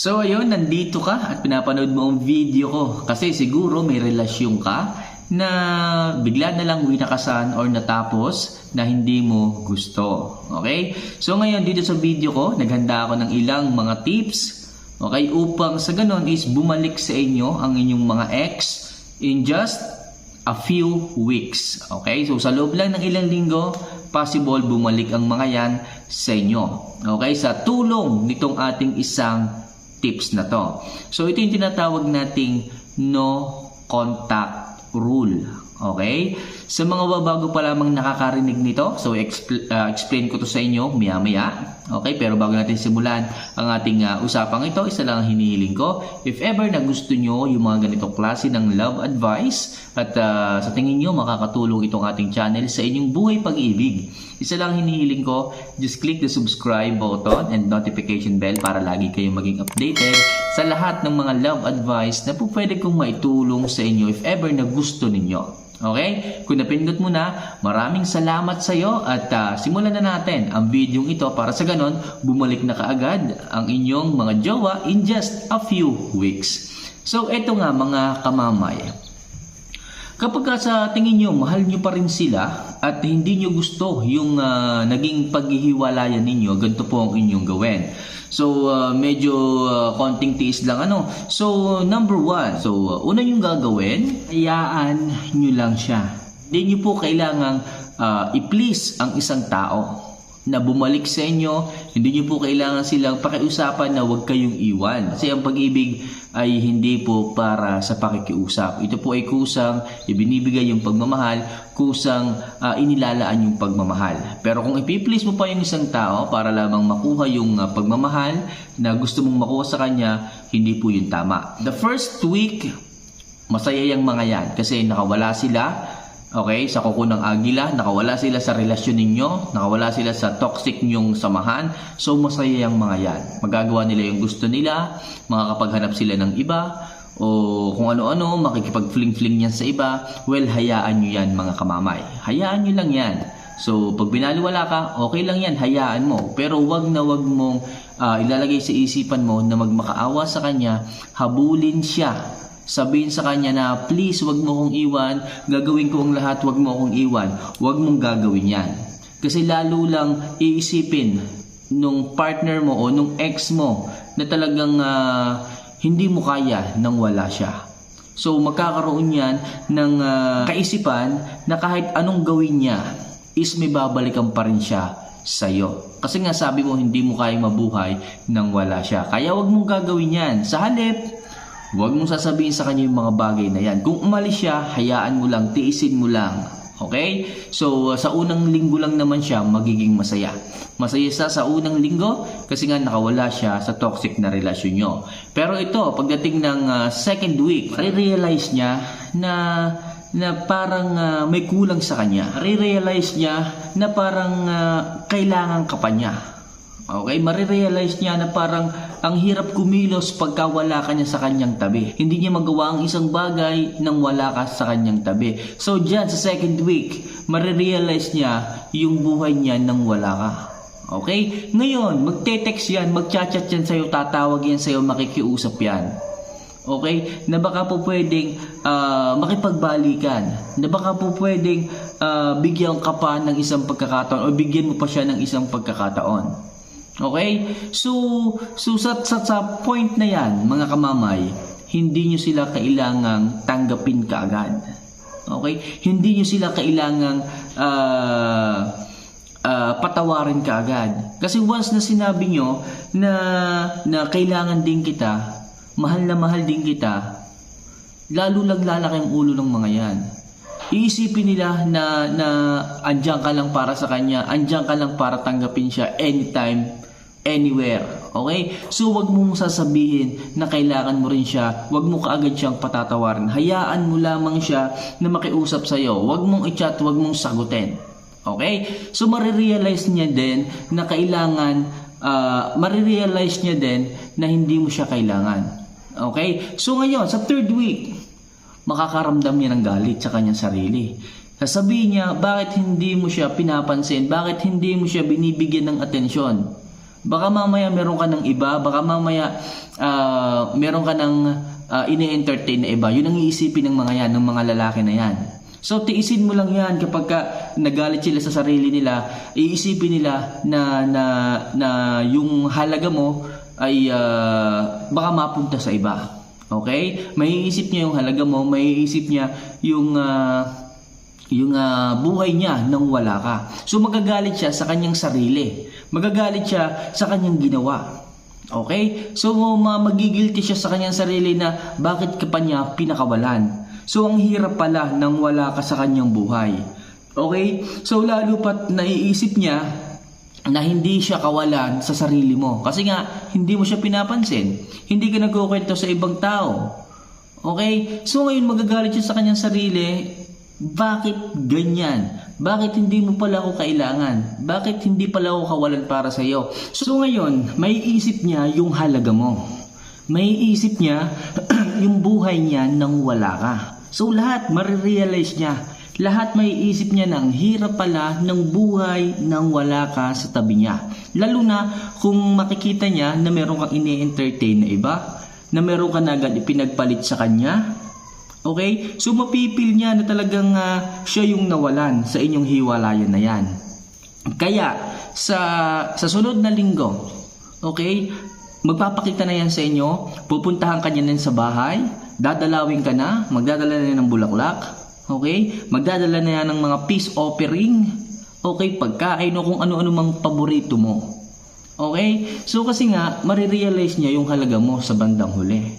So ayun, nandito ka at pinapanood mo ang video ko kasi siguro may relasyon ka na bigla na lang winakasan or natapos na hindi mo gusto. Okay? So ngayon dito sa video ko, naghanda ako ng ilang mga tips okay, upang sa ganon is bumalik sa inyo ang inyong mga ex in just a few weeks. Okay? So sa loob lang ng ilang linggo, possible bumalik ang mga yan sa inyo. Okay? Sa tulong nitong ating isang tips na to. So ito yung tinatawag nating no contact rule. Okay? Sa mga babago pa lamang nakakarinig nito, so expl- uh, explain ko to sa inyo maya-maya. Okay? Pero bago natin simulan ang ating uh, usapang ito, isa lang ang hinihiling ko. If ever na gusto nyo yung mga ganitong klase ng love advice at uh, sa tingin nyo makakatulong itong ating channel sa inyong buhay pag-ibig, isa lang hinihiling ko, just click the subscribe button and notification bell para lagi kayong maging updated sa lahat ng mga love advice na po pwede kong maitulong sa inyo if ever na gusto ninyo. Okay? Kung napindot mo na, maraming salamat sa iyo at uh, simulan na natin ang video ito para sa ganon, bumalik na kaagad ang inyong mga jowa in just a few weeks. So, eto nga mga kamamay. Kapag ka sa tingin nyo, mahal nyo pa rin sila at hindi nyo gusto yung uh, naging paghihiwalayan ninyo, ganito po ang inyong gawin. So, uh, medyo uh, konting tiis lang ano. So, number one. So, uh, una yung gagawin, hayaan nyo lang siya. Hindi nyo po kailangang uh, i-please ang isang tao na bumalik sa inyo, hindi nyo po kailangan silang pakiusapan na huwag kayong iwan. Kasi ang pag-ibig ay hindi po para sa pakikiusap. Ito po ay kusang ibinibigay yung pagmamahal, kusang uh, inilalaan yung pagmamahal. Pero kung ipiplease mo pa yung isang tao para lamang makuha yung uh, pagmamahal na gusto mong makuha sa kanya, hindi po yun tama. The first week, masaya yung mga yan kasi nakawala sila Okay, sa kuko ng agila, nakawala sila sa relasyon ninyo, nakawala sila sa toxic nyong samahan, so masaya yung mga yan. Magagawa nila yung gusto nila, makakapaghanap sila ng iba, o kung ano-ano, makikipag-fling-fling yan sa iba, well, hayaan nyo yan mga kamamay. Hayaan nyo lang yan. So, pag binaliwala ka, okay lang yan, hayaan mo. Pero wag na wag mong uh, ilalagay sa isipan mo na magmakaawa sa kanya, habulin siya sabihin sa kanya na please wag mo kong iwan, gagawin ko ang lahat, wag mo akong iwan. Wag mong gagawin yan. Kasi lalo lang iisipin nung partner mo o nung ex mo na talagang uh, hindi mo kaya nang wala siya. So magkakaroon yan ng uh, kaisipan na kahit anong gawin niya is may babalikan pa rin siya sa'yo. Kasi nga sabi mo hindi mo kaya mabuhay nang wala siya. Kaya wag mong gagawin yan. Sa halip, Huwag mong sasabihin sa kanya yung mga bagay na yan. Kung umalis siya, hayaan mo lang, tiisin mo lang. Okay? So, uh, sa unang linggo lang naman siya magiging masaya. Masaya siya sa unang linggo kasi nga nakawala siya sa toxic na relasyon nyo. Pero ito, pagdating ng uh, second week, realize niya na na parang uh, may kulang sa kanya. Re-realize niya na parang uh, kailangan ka pa niya. Okay, marirealize niya na parang ang hirap kumilos pagka wala ka niya sa kanyang tabi. Hindi niya magawa ang isang bagay nang wala ka sa kanyang tabi. So dyan sa second week, marirealize niya yung buhay niya nang wala ka. Okay? Ngayon, magte-text yan, magchat-chat yan sa'yo, tatawag yan sa'yo, makikiusap yan. Okay? Na baka po pwedeng uh, makipagbalikan. Na baka po pwedeng uh, bigyan ka pa ng isang pagkakataon o bigyan mo pa siya ng isang pagkakataon. Okay? So, so sa, sa, sa point na yan, mga kamamay, hindi nyo sila kailangang tanggapin kaagad. Okay? Hindi nyo sila kailangang uh, uh, patawarin kaagad. Kasi once na sinabi nyo na, na kailangan din kita, mahal na mahal din kita, lalo lang lalaki ang ulo ng mga yan. Iisipin nila na, na andyan ka lang para sa kanya, andyan ka lang para tanggapin siya anytime, anywhere. Okay? So, wag mong sasabihin na kailangan mo rin siya. Wag mo kaagad siyang patatawarin. Hayaan mo lamang siya na makiusap sa'yo. Wag mong i-chat, wag mong sagutin. Okay? So, marirealize niya din na kailangan, uh, marirealize niya din na hindi mo siya kailangan. Okay? So, ngayon, sa third week, makakaramdam niya ng galit sa kanyang sarili. Sasabihin niya, bakit hindi mo siya pinapansin? Bakit hindi mo siya binibigyan ng atensyon? Baka mamaya meron ka ng iba, baka mamaya ah, meron ka ng ah, ini-entertain na iba. Yun ang iisipin ng mga yan, ng mga lalaki na yan. So tiisin mo lang yan kapag ka nagalit sila sa sarili nila, iisipin nila na na na yung halaga mo ay ah, baka mapunta sa iba. Okay? Maiisip niya yung halaga mo, maiisip niya yung ah, yung ah, buhay niya nang wala ka. So magagalit siya sa kanyang sarili. Magagalit siya sa kanyang ginawa. Okay? So ma- magigilty siya sa kanyang sarili na bakit ka pa niya pinakawalan. So ang hirap pala nang wala ka sa kanyang buhay. Okay? So lalo pat naiisip niya na hindi siya kawalan sa sarili mo. Kasi nga, hindi mo siya pinapansin. Hindi ka nagkukwento sa ibang tao. Okay? So ngayon magagalit siya sa kanyang sarili, bakit ganyan? Bakit hindi mo pala ako kailangan? Bakit hindi pala ako kawalan para sa iyo? So ngayon, may isip niya yung halaga mo. May isip niya yung buhay niya nang wala ka. So lahat marirealize niya. Lahat may isip niya ng hirap pala ng buhay nang wala ka sa tabi niya. Lalo na kung makikita niya na meron kang ini-entertain na iba, na meron ka na agad ipinagpalit sa kanya, Okay? So mapipil niya na talagang ah, siya yung nawalan sa inyong hiwalayan na yan. Kaya sa sa sunod na linggo, okay? Magpapakita na yan sa inyo, pupuntahan ka niya sa bahay, dadalawin ka na, magdadala na ng bulaklak, okay? Magdadala na yan ng mga peace offering, okay? Pagkain o kung ano-ano mang paborito mo. Okay? So kasi nga, marirealize niya yung halaga mo sa bandang huli.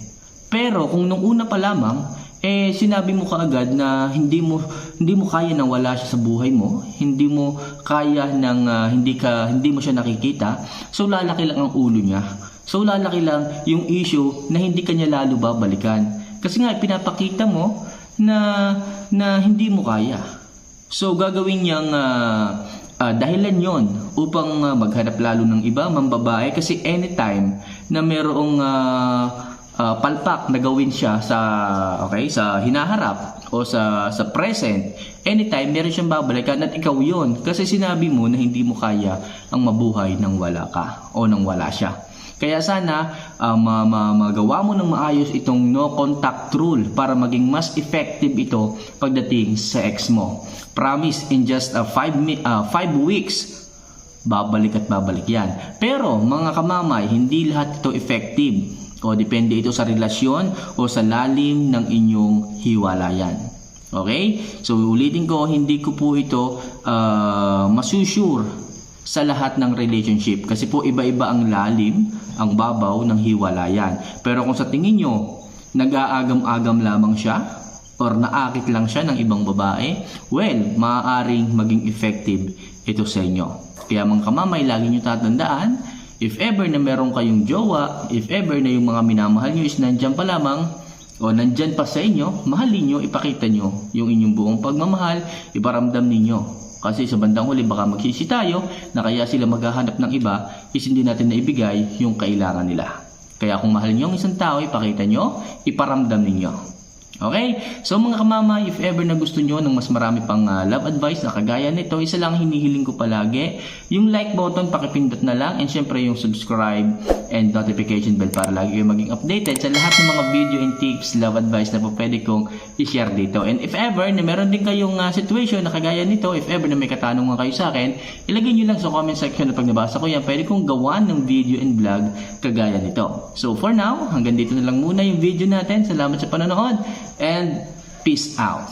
Pero kung nung una pa lamang, eh sinabi mo kaagad na hindi mo hindi mo kaya nang wala siya sa buhay mo, hindi mo kaya nang ah, hindi ka hindi mo siya nakikita, so lalaki lang ang ulo niya. So lalaki lang yung issue na hindi kanya lalo babalikan. Kasi nga pinapakita mo na na hindi mo kaya. So gagawin niyang ah, ah, dahilan yon upang ah, maghanap lalo ng iba, mambabae kasi anytime na merong ah, ah, palpak na gawin siya sa okay sa hinaharap o sa sa present anytime meron siyang babalikan at ikaw yon kasi sinabi mo na hindi mo kaya ang mabuhay nang wala ka o nang wala siya kaya sana ah, ma- magawa mo ng maayos itong no contact rule para maging mas effective ito pagdating sa ex mo promise in just 5 weeks babalik at babalik yan. Pero mga kamamay, hindi lahat ito effective. O depende ito sa relasyon o sa lalim ng inyong hiwalayan. Okay? So ulitin ko, hindi ko po ito uh, masusure sa lahat ng relationship. Kasi po iba-iba ang lalim, ang babaw ng hiwalayan. Pero kung sa tingin nyo, nag-aagam-agam lamang siya, or naakit lang siya ng ibang babae, well, maaaring maging effective ito sa inyo. Kaya mga kamamay, lagi nyo tatandaan, if ever na meron kayong jowa, if ever na yung mga minamahal nyo is nandyan pa lamang, o nandyan pa sa inyo, mahalin nyo, ipakita nyo yung inyong buong pagmamahal, iparamdam ninyo. Kasi sa bandang huli baka magsisi tayo na kaya sila maghahanap ng iba is hindi natin naibigay yung kailangan nila. Kaya kung mahal nyo ang isang tao, ipakita nyo, iparamdam ninyo. Okay? So mga kamama, if ever na gusto nyo ng mas marami pang ah, love advice na kagaya nito, isa lang hinihiling ko palagi, yung like button, pakipindot na lang, and syempre yung subscribe and notification bell para lagi kayo maging updated sa lahat ng mga video and tips, love advice na po pwede kong i-share dito. And if ever na meron din kayong ah, situation na kagaya nito, if ever na may katanungan kayo sa akin, ilagay nyo lang sa comment section na pag nabasa ko yan, pwede kong gawan ng video and vlog kagaya nito. So for now, hanggang dito na lang muna yung video natin. Salamat sa panonood and peace out.